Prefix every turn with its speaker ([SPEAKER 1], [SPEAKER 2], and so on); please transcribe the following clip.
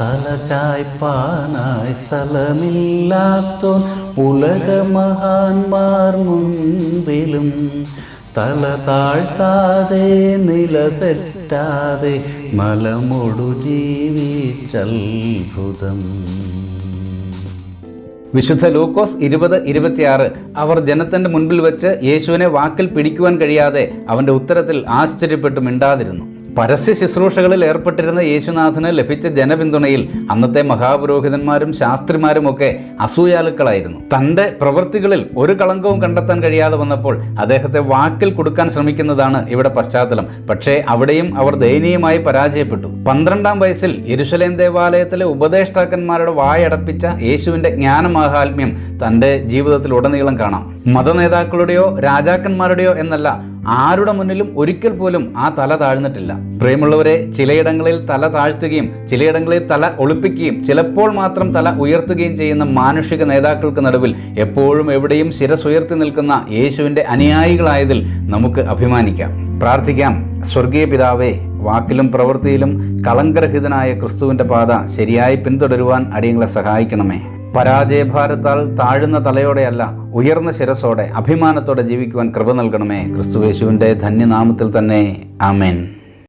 [SPEAKER 1] തലചായ്പാനായി സ്ഥലമില്ലാത്തോൻ ഉലകമഹാന്മാർ മുൻപിലും തല താഴ്ത്താതെ നില തെറ്റാതെ മലമൊടു ജീവിച്ചത്ഭുതം
[SPEAKER 2] വിശുദ്ധ ലൂക്കോസ് ഇരുപത് ഇരുപത്തിയാറ് അവർ ജനത്തിന്റെ മുൻപിൽ വെച്ച് യേശുവിനെ വാക്കിൽ പിടിക്കുവാൻ കഴിയാതെ അവന്റെ ഉത്തരത്തിൽ ആശ്ചര്യപ്പെട്ടു മിണ്ടാതിരുന്നു. പരസ്യ ശുശ്രൂഷകളിൽ ഏർപ്പെട്ടിരുന്ന യേശുനാഥന് ലഭിച്ച ജനപിന്തുണയിൽ അന്നത്തെ മഹാപുരോഹിതന്മാരും ശാസ്ത്രിമാരും ഒക്കെ അസൂയാലുക്കളായിരുന്നു. തന്റെ പ്രവൃത്തികളിൽ ഒരു കളങ്കവും കണ്ടെത്താൻ കഴിയാതെ വന്നപ്പോൾ അദ്ദേഹത്തെ വാക്കിൽ കൊടുക്കാൻ ശ്രമിക്കുന്നതാണ് ഇവിടെ പശ്ചാത്തലം. പക്ഷേ അവിടെയും അവർ ദയനീയമായി പരാജയപ്പെട്ടു. പന്ത്രണ്ടാം വയസ്സിൽ ഇരുഷലേം ദേവാലയത്തിലെ ഉപദേഷ്ടാക്കന്മാരുടെ വായടപ്പിച്ച യേശുവിന്റെ ജ്ഞാനമാഹാത്മ്യം തന്റെ ജീവിതത്തിൽ ഉടനീളം കാണാം. മതനേതാക്കളുടെയോ രാജാക്കന്മാരുടെയോ എന്നല്ല ആരുടെ മുന്നിലും ഒരിക്കൽ പോലും ആ തല താഴ്ന്നിട്ടില്ല. പ്രിയമുള്ളവരെ ചിലയിടങ്ങളിൽ തല താഴ്ത്തുകയും ചിലയിടങ്ങളിൽ തല ഒളിപ്പിക്കുകയും ചിലപ്പോൾ മാത്രം തല ഉയർത്തുകയും ചെയ്യുന്ന മാനുഷിക നേതാക്കൾക്ക് നടുവിൽ എപ്പോഴും എവിടെയും ശിരസ് ഉയർത്തി നിൽക്കുന്ന യേശുവിന്റെ അനുയായികളായതിൽ നമുക്ക് അഭിമാനിക്കാം. പ്രാർത്ഥിക്കാം. സ്വർഗീയ പിതാവേ വാക്കിലും പ്രവൃത്തിയിലും കളങ്കരഹിതനായ ക്രിസ്തുവിന്റെ പാത ശരിയായി പിന്തുടരുവാൻ അടിയങ്ങളെ സഹായിക്കണമേ. പരാജയഭാരത്താൽ താഴ്ന്ന തലയോടെയല്ല ഉയർന്ന ശിരസോടെ അഭിമാനത്തോടെ ജീവിക്കുവാൻ കൃപ നൽകണമേ. ക്രിസ്തുവേശുവിന്റെ ധന്യനാമത്തിൽ തന്നെ. ആമേൻ.